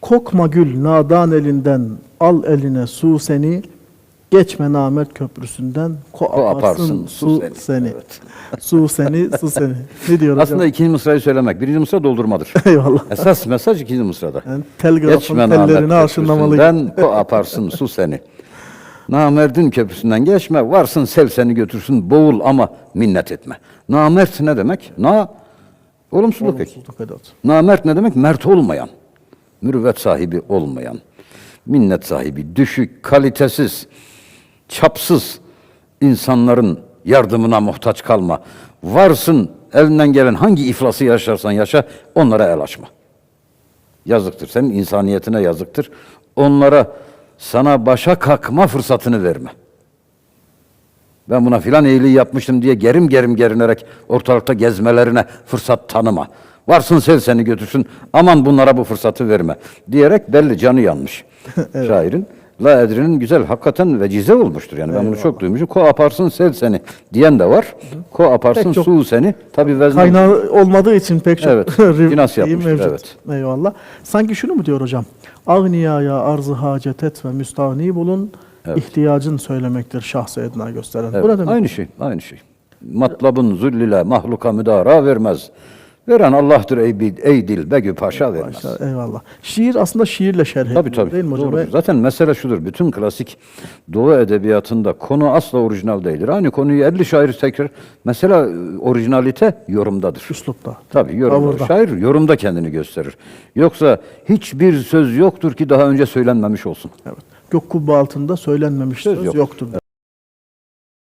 Kokma gül nadan elinden, al eline su seni, geçme namert köprüsünden, ko, Ko aparsın, su, seni. seni. Evet. su seni, su seni. Ne diyor Aslında hocam? ikinci mısrayı söylemek. Birinci mısra doldurmadır. Eyvallah. Esas mesaj ikinci mısrada. Yani telgrafın Geçme tellerini köprüsünden ko aparsın su seni. Namerdin köprüsünden geçme, varsın sev seni götürsün, boğul ama minnet etme. Namert ne demek? Na, olumsuzluk. Olumsuzluk edat. Namert ne demek? Mert olmayan, mürüvvet sahibi olmayan, minnet sahibi, düşük, kalitesiz, çapsız insanların yardımına muhtaç kalma. Varsın elinden gelen hangi iflası yaşarsan yaşa onlara el açma. Yazıktır. Senin insaniyetine yazıktır. Onlara sana başa kalkma fırsatını verme. Ben buna filan iyiliği yapmıştım diye gerim gerim gerinerek ortalıkta gezmelerine fırsat tanıma. Varsın sev seni götürsün aman bunlara bu fırsatı verme diyerek belli canı yanmış şairin. La Edri'nin güzel hakikaten vecize olmuştur yani ben bunu çok duymuşum. Ko aparsın sev seni diyen de var. Ko aparsın çok- su seni. Tabi vezni Kaynağı olmadığı için pek çok Evet, şeyi yapmıştır, mevcut. evet. Eyvallah. Sanki şunu mu diyor hocam? Agniyaya arzı hacet et ve müstahni bulun. ihtiyacın söylemektir şahsı edna gösteren. Evet? Aynı şey, aynı şey. Matlabın züllile mahluka müdara vermez. Veren Allah'tır ey, bil- ey dil begü paşa vermez. Başta- Eyvallah. Şiir aslında şiirle şerh ediliyor Tabii tabii. değil mi hocam? Doğrudur. Zaten mesele şudur. Bütün klasik Doğu edebiyatında konu asla orijinal değildir. Aynı konuyu 50 şair tekrar. Mesela e, orijinalite yorumdadır. Üslupta. Tabii yorumda. Tavırda. Şair yorumda kendini gösterir. Yoksa hiçbir söz yoktur ki daha önce söylenmemiş olsun. Evet. Gök kubbe altında söylenmemiş söz, yok. yoktur